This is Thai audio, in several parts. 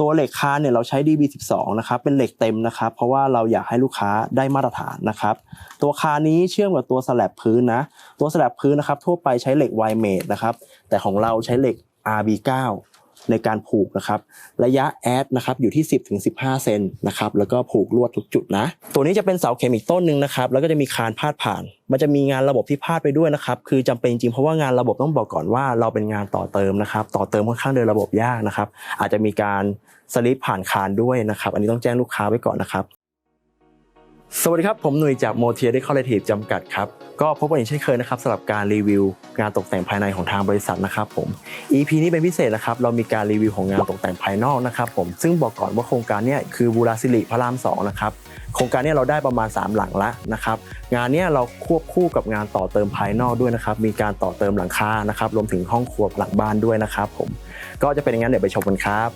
ตัวเหล็กคานเนี่ยเราใช้ DB12 นะครับเป็นเหล็กเต็มนะครับ เพราะว่าเราอยากให้ลูกค้าได้มาตรฐานนะครับ ตัวคานนี้เชื่อมกับตัวสแลบพื้นนะ ตัวสแลบพื้นนะครับทั่วไปใช้เหล็กไวเมดนะครับ แต่ของเราใช้เหล็ก RB9 ในการผูกนะครับ ระยะแอดนะครับอยู่ที่ 10ถึง15 เซนนะครับแล้วก็ผูกลวดทุกจุดนะ ตัวนี้จะเป็นเสาเข็มอีกต้นหนึ่งนะครับแล้วก็จะมีคานพาดผ่าน มันจะมีงานระบบที่พาดไปด้วยนะครับคือจำเป็นจริงเพราะว่างานระบบต้องบอกก่อนว่าเราเป็นงานต่อเติมนะครับต่อเติมค่อนข้างเดินระบบยากนะครับอาจจะมีการสลิปผ่านคานด้วยนะครับอันนี้ต้องแจ้งลูกค้าไว้ก่อนนะครับ สวัสดีครับ ผมหนุ่ยจากโมเทียได้คอลเลทีฟจำกัดครับ ก็พบกันอีกเช่นเคยนะครับสำหรับการรีวิวงานตกแต่งภายในของทางบริษัทนะครับผม EP นี้เป็นพิเศษนะครับเรามีการรีวิวของงานตกแต่งภายนอกนะครับผมซึ่งบอกก่อนว่าโครงการนี้คือบูราสิริพระราม2นะครับโครงการนี้เราได้ประมาณ 3 หลังละนะครับงานนี้เราควบคู่กับงานต่อเติมภายนอกด้วยนะครับมีการต่อเติมหลังคานะครับรวมถึงห้องครัวหลังบ้านด้วยนะครับผมก็จะเป็นอย่างนั้นเดี๋ยวไปชมกันครับ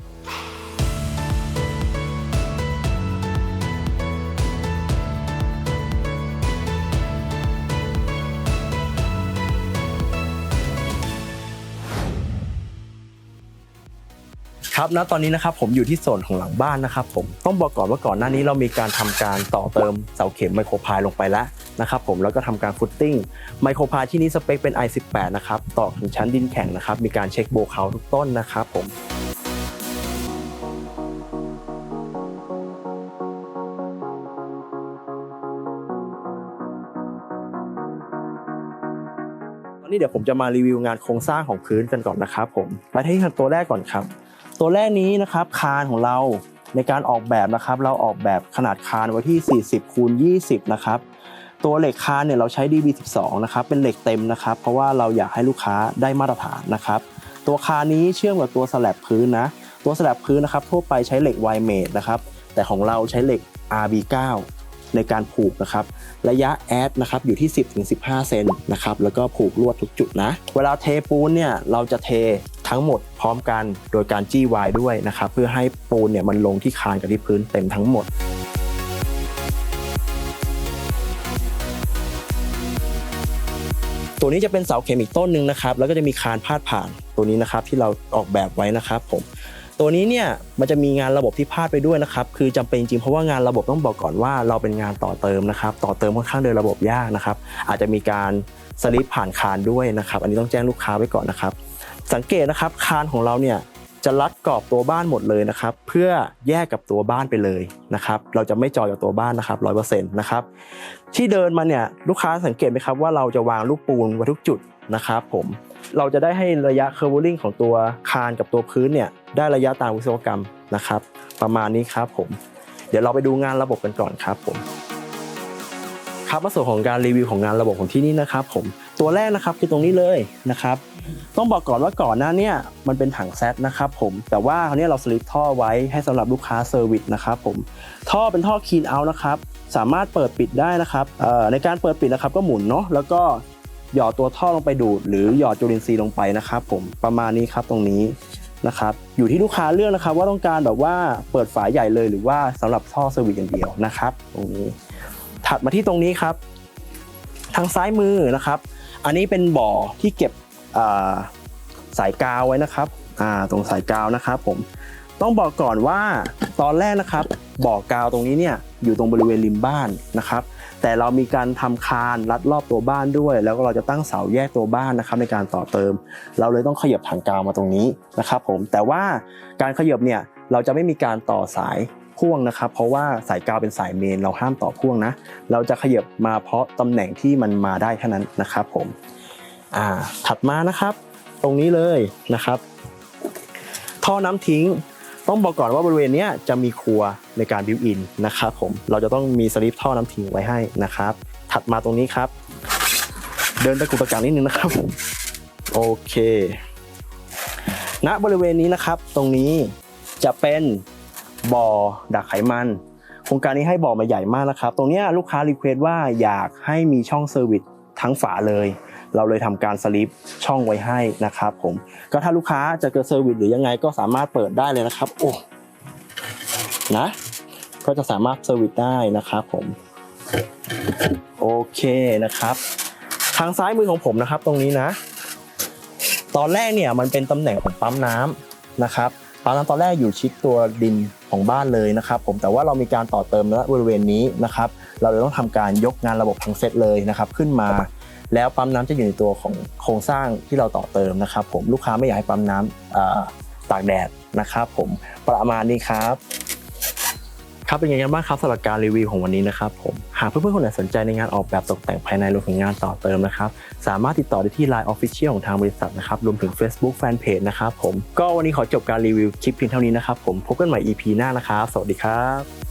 ครับณตอนนี้นะครับผมอยู่ที่โซนของหลังบ้านนะครับผมต้องบอกก่อนว่าก่อนหน้านี้เรามีการทำการต่อเติมเสาเข็มไมโครพายลงไปแล้วนะครับผมแล้วก็ทำการฟุตติ้งไมโครพายที่นี้สเปคเป็น i18 นะครับต่อถึงชั้นดินแข็งนะครับมีการเช็คโบเขาทุกต้นนะครับผม ตอนนี้เดี๋ยวผมจะมารีวิวงานโครงสร้างของพื้นกันก่อนนะครับผมไปที่ตัวแรกก่อนครับ ตัวแรกนี้นะครับคานของเราในการออกแบบนะครับ เราออกแบบขนาดคานไว้ที่ 40คูณ20 นะครับตัวเหล็กคานเนี่ยเราใช้ DB12 นะครับเป็นเหล็กเต็มนะครับ เพราะว่าเราอยากให้ลูกค้าได้มาตรฐานนะครับ ตัวคานนี้เชื่อมกับตัวสแลบพื้นนะ ตัวสแลบพื้นนะครับทั่วไปใช้เหล็กไวเมดนะครับแต่ของเราใช้เหล็ก RB9 ในการผูกนะครับ ระยะแอดนะครับอยู่ที่ 10ถึง15 เซนนะครับแล้วก็ผูกลวดทุกจุดนะ เวลาเทปูนเนี่ยเราจะเททั้งหมดพร้อมกันโดยการจี้วายด้วยนะครับเพื่อให้ปูนเนี่ยมันลงที่คานกับที่พื้นเต็มทั้งหมดตัวนี้จะเป็นเสาเข็มอีกต้นหนึ่งนะครับ แล้วก็จะมีคานพาดผ่านตัวนี้นะครับที่เราออกแบบไว้นะครับผม ตัวนี้เนี่ยมันจะมีงานระบบที่พลาดไปด้วยนะครับคือจำเป็นจริงเพราะว่างานระบบต้องบอกก่อนว่าเราเป็นงานต่อเติมนะครับต่อเติมค่อนข้างเดินระบบยากนะครับอาจจะมีการสลิปผ่านคานด้วยนะครับอันนี้ต้องแจ้งลูกค้าไว้ก่อนนะครับ สังเกตนะครับคานของเราเนี่ยจะรัดกรอบตัวบ้านหมดเลยนะครับ เพื่อแยกกับตัวบ้านไปเลยนะครับ เราจะไม่จอยกับตัวบ้านนะครับร้อยเปอร์เซ็นต์นะครับที่เดินมาเนี่ยลูกค้าสังเกตไหมครับว่าเราจะวางลูกปูนไว้ทุกจุดนะครับ ผม เราจะได้ให้ระยะ curving ของตัวคานกับตัวพื้นเนี่ยได้ระยะตามวิศวกรรมนะครับ ประมาณนี้ครับผม เดี๋ยวเราไปดูงานระบบกันก่อนครับผมครับมาส่วนของการรีวิวของงานระบบของที่นี่นะครับผมตัวแรกนะครับคือตรงนี้เลยนะครับ ต้องบอกก่อนว่าก่อนหน้าเนี่ยมันเป็นถังแซดนะครับผมแต่ว่าคราวนี้เราสลิปท่อไว้ให้สำหรับลูกค้าเซอร์วิสนะครับผมท่อเป็นท่อคีนเอานะครับสามารถเปิดปิดได้นะครับในการเปิดปิดนะครับก็หมุนเนาะแล้วก็ หยอดตัวท่อลงไปดูด หรือหยอดจุลินทรีย์ลงไปนะครับผมประมาณนี้ครับตรงนี้นะครับอยู่ที่ลูกค้าเลือกนะครับว่าต้องการแบบว่าเปิดฝาใหญ่เลยหรือว่าสำหรับท่อเซอร์วิสอย่างเดียวนะครับ ตรงนี้ ถัดมาที่ตรงนี้ครับ ทางซ้ายมือนะครับ อันนี้เป็นบ่อที่เก็บสายกาวไว้นะครับตรงสายกาวนะครับผม ต้องบอกก่อนว่าตอนแรกนะครับบ่อกาวตรงนี้เนี่ยอยู่ตรงบริเวณริมบ้านนะครับ แต่เรามีการทำคานรัดรอบตัวบ้านด้วย แล้วก็เราจะตั้งเสาแยกตัวบ้านนะครับในการต่อเติม เราเลยต้องขยับถังกาวมาตรงนี้นะครับผมแต่ว่าการขยับเนี่ยเราจะไม่มีการต่อสายพ่วงนะครับ เพราะว่าสายกาวเป็นสายเมนเราห้ามต่อพ่วงนะ เราจะขยับมาเพราะตำแหน่งที่มันมาได้เท่านั้นนะครับผมอ่าถัดมานะครับ ตรงนี้เลยนะครับ ท่อน้ำทิ้ง ต้องบอกก่อนว่าบริเวณนี้จะมีครัวในการบิวอินนะครับผมเราจะต้องมีสลิปท่อน้ำทิ้งไว้ให้นะครับ ถัดมาตรงนี้ครับ เดินไปกุตะกังนิดนึงนะครับโอเคณบริเวณนี้นะครับ ตรงนี้จะเป็นบ่อดักไขมัน โครงการนี้ให้บ่อมาใหญ่มากนะครับ ตรงนี้ลูกค้ารีเควสว่าอยากให้มีช่องเซอร์วิสทั้งฝาเลย เราเลยทำการสลิปช่องไว้ให้นะครับผมก็ถ้าลูกค้าจะเกิดเซอร์วิสหรือยังไงก็สามารถเปิดได้เลยนะครับโอ้นะก็จะสามารถเซอร์วิสได้นะครับผมโอเคนะครับ ทางซ้ายมือของผมนะครับตรงนี้นะ ตอนแรกเนี่ยมันเป็นตำแหน่งของปั๊มน้ำนะครับปั๊มน้ำตอนแรกอยู่ชิดตัวดินของบ้านเลยนะครับผมแต่ว่าเรามีการต่อเติมณบริเวณนี้นะครับ เราเลยต้องทำการยกงานระบบทั้งเซตเลยนะครับ ขึ้นมา แล้วปั๊มน้ำจะอยู่ในตัวของโครงสร้างที่เราต่อเติมนะครับ ผมลูกค้าไม่อยากให้ปั๊มน้ำตากแดดนะครับ ผมประมาณนี้ครับครับเป็นยังไงบ้างครับสำหรับการรีวิวของวันนี้นะครับผมหากเพื่อนๆคนไหนสนใจในงานออกแบบตกแต่งภายในรวมถึงงานต่อเติมนะครับสามารถติดต่อได้ที่ Line Official ของทางบริษัทนะครับรวมถึง Facebook Fanpage นะครับผมก็วันนี้ขอจบการรีวิวคลิปเพียงเท่านี้นะครับผมพบกันใหม่ EP หน้านะครับ สวัสดีครับ